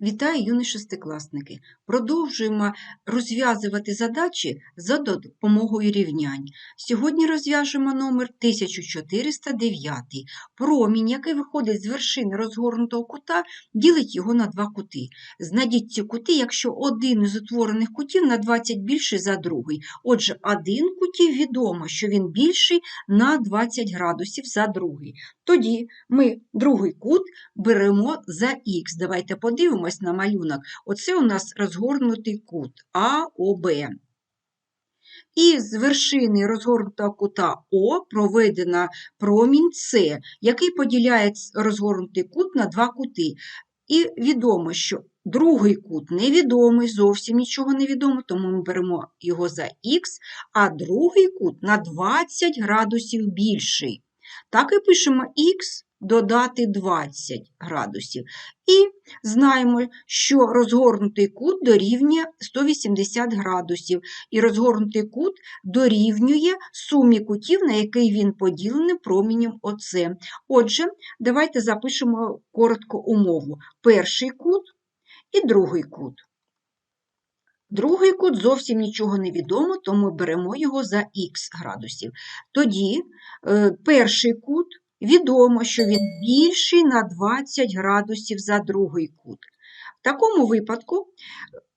Вітаю, юні шестикласники! Продовжуємо розв'язувати задачі за допомогою рівнянь. Сьогодні розв'яжемо номер 1409. Промінь, який виходить з вершини розгорнутого кута, ділить його на два кути. Знайдіть ці кути, якщо один із утворених кутів на 20 більший за другий. Отже, один кутів відомо, що він більший на 20 градусів за другий. Тоді ми другий кут беремо за х. Давайте подивимось на малюнок. Оце у нас розгорнутий кут АОБ. І з вершини розгорнутого кута О проведена промінь С, який поділяє розгорнутий кут на два кути. І відомо, що другий кут невідомий, зовсім нічого не відомо, тому ми беремо його за х, а другий кут на 20 градусів більший. Так і пишемо х додати 20 градусів. І знаємо, що розгорнутий кут дорівнює 180 градусів, і розгорнутий кут дорівнює сумі кутів, на який він поділений промінням ОЦ. Отже, давайте запишемо коротко умову. Перший кут і другий кут. Другий кут зовсім нічого не відомо, тому беремо його за х градусів. Тоді е, перший кут відомо, що він більший на 20 градусів за другий кут. В такому випадку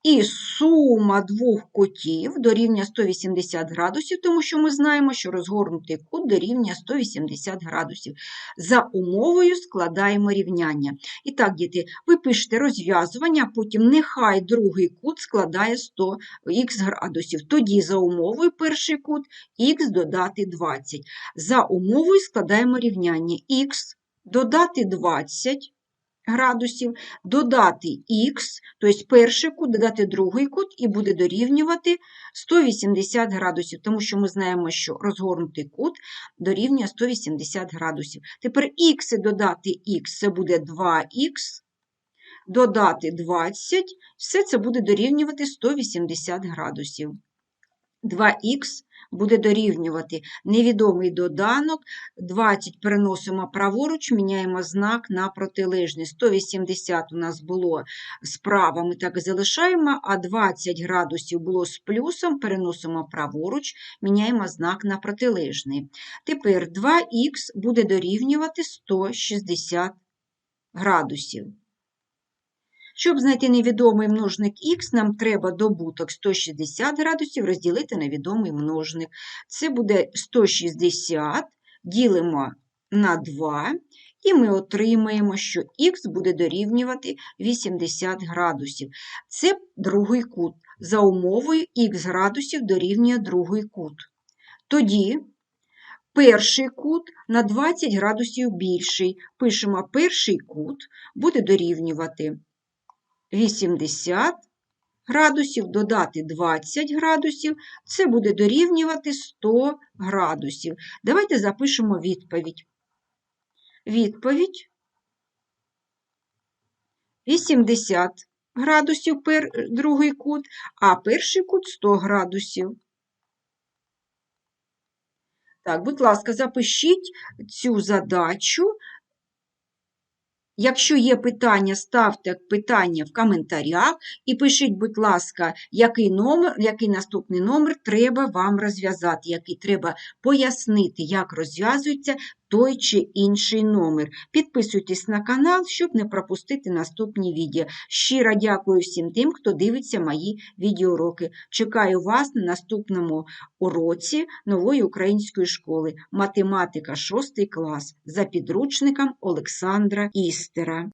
і сума двох кутів дорівнює 180 градусів, тому що ми знаємо, що розгорнутий кут дорівнює 180 градусів. За умовою складаємо рівняння. І так, діти, ви пишете розв'язування, потім нехай другий кут складає 100 х градусів. Тоді за умовою перший кут х додати 20. За умовою складаємо рівняння х додати 20 градусів, додати х, тобто перший кут, додати другий кут, і буде дорівнювати 180 градусів, тому що ми знаємо, що розгорнутий кут дорівнює 180 градусів. Тепер х додати х це буде 2х, додати 20, все це буде дорівнювати 180 градусів. 2х буде дорівнювати невідомий доданок, 20 переносимо праворуч, міняємо знак на протилежний. 180 у нас було справа, ми так залишаємо, а 20 градусів було з плюсом, переносимо праворуч, міняємо знак на протилежний. Тепер 2х буде дорівнювати 160 градусів. Щоб знайти невідомий множник х, нам треба добуток 160 градусів розділити на відомий множник. Це буде 160, ділимо на 2, і ми отримаємо, що х буде дорівнювати 80 градусів. Це другий кут. За умовою х градусів дорівнює другий кут. Тоді перший кут на 20 градусів більший. Пишемо перший кут буде дорівнювати 80 градусів, додати 20 градусів, це буде дорівнювати 100 градусів. Давайте запишемо відповідь. Відповідь 80 градусів пер, другий кут, а перший кут 100 градусів. Так, будь ласка, запишіть цю задачу Якщо є питання, ставте питання в коментарях і пишіть, будь ласка, який номер, який наступний номер треба вам розв'язати, який треба пояснити, як розв'язується той чи інший номер. Підписуйтесь на канал, щоб не пропустити наступні відео. Щиро дякую всім тим, хто дивиться мої відеоуроки. Чекаю вас на наступному уроці нової української школи. Математика 6 клас за підручником Олександра Істера.